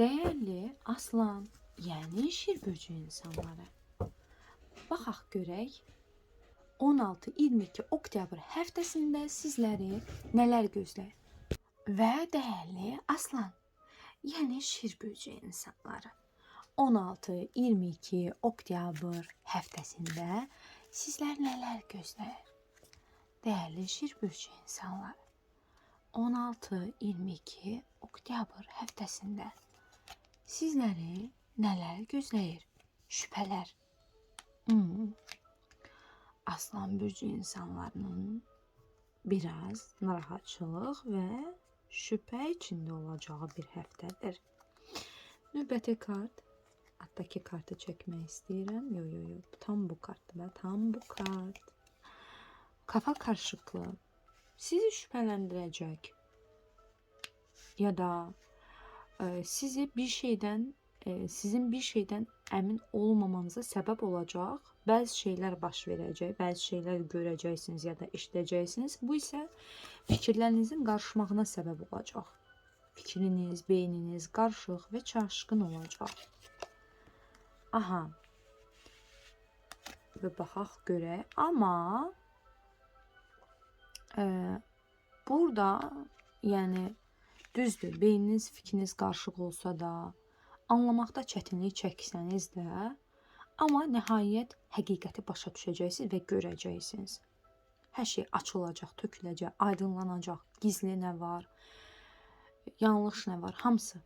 Değerli aslan, yani şir böceği insanları. Baxaq görək 16-22 oktyabr həftəsində sizləri nələr gözləyir? Və dəyərli aslan, yəni şir böceği insanları. 16-22 oktyabr həftəsində sizlər nələr gözləyir? Dəyərli şir böceği insanları. 16-22 oktyabr həftəsində sizləri nələr gözləyir? Şübhələr. Hmm. Aslan bürcü insanlarının biraz narahatçılıq və şübhə içində olacağı bir həftədir. Növbəti kart. Altdakı kartı çəkmək istəyirəm. Yo yo yo. Tam bu kartdır və tam bu kart. Kafa karışıklığı sizi şüphelendirecek ya da sizi bir şeyden e, sizin bir şeyden emin olmamanıza sebep olacak bazı şeyler baş verəcək, bazı şeyler görəcəksiniz ya da işləyəcəksiniz. Bu isə fikirlərinizin qarışmağına səbəb olacaq. Fikriniz, beyniniz qarışıq və çaşqın olacaq. Aha. Və baxaq görək. Amma ee, burada yani düzdür, beyniniz, fikriniz qarışıq olsa da, anlamaqda çətinlik çəksəniz də, amma nəhayət həqiqəti başa düşəcəksiniz və görəcəksiniz. Hər şey açılacaq, töküləcək, aydınlanacaq. Gizli nə var, yanlış nə var, hamısı.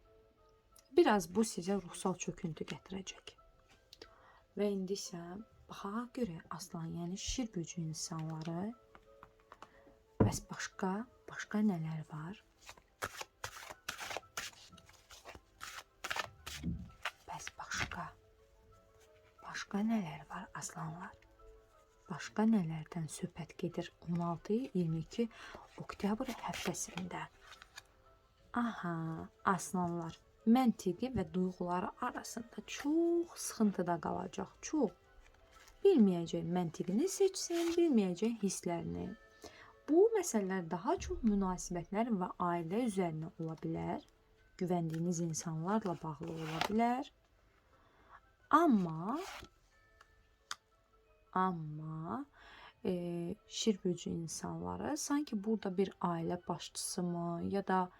Biraz bu sizə ruhsal çöküntü gətirəcək. Və indi isə baxağa görə aslan, yəni şir gücü insanları Bəs başqa, başqa nələr var? Başqa nələr var aslanlar? Başqa nələrdən söhbət gedir 16-22 oktyabr həftəsində? Aha, aslanlar məntiqi və duyğuları arasında çox sıxıntıda qalacaq, çox. Bilməyəcək məntiqini seçsin, bilməyəcək hisslərini. Bu meseleler daha çok münasibətlər və ailə üzərinə ola bilər. Güvəndiyiniz insanlarla bağlı ola bilər. Amma amma e, şirbücü insanları sanki burada bir ailə başçısı mı ya da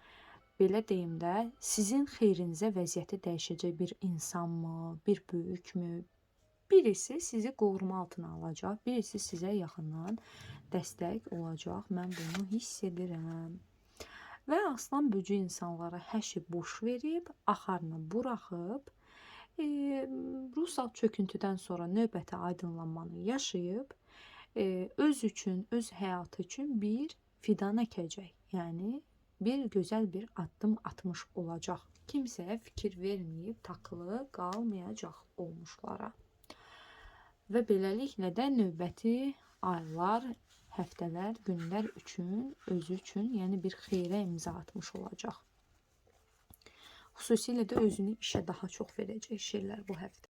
belə deyim də sizin xeyrinizə vəziyyəti dəyişəcək bir insan mı, bir böyük mü, Birisi sizi qoruma altına alacaq, birisi sizə yaxından dəstək olacaq. Mən bunu hiss edirəm. Və aslan böcü insanlara hər şey boş verib, axarını buraxıb, e, ruhsal çöküntüdən sonra növbəti aydınlanmanı yaşayıb, e, öz üçün, öz həyatı üçün bir fidan əkəcək. Yəni bir gözəl bir addım atmış olacaq. Kimsəyə fikir verməyib, takılı qalmayacaq olmuşlara. Və beləliklə də növbəti aylar, həftələr, günlər üçün, özü üçün, yəni bir xeyrə imza atmış olacaq. Xüsusilə də özünü işə daha çox verəcək şeylər bu həftə.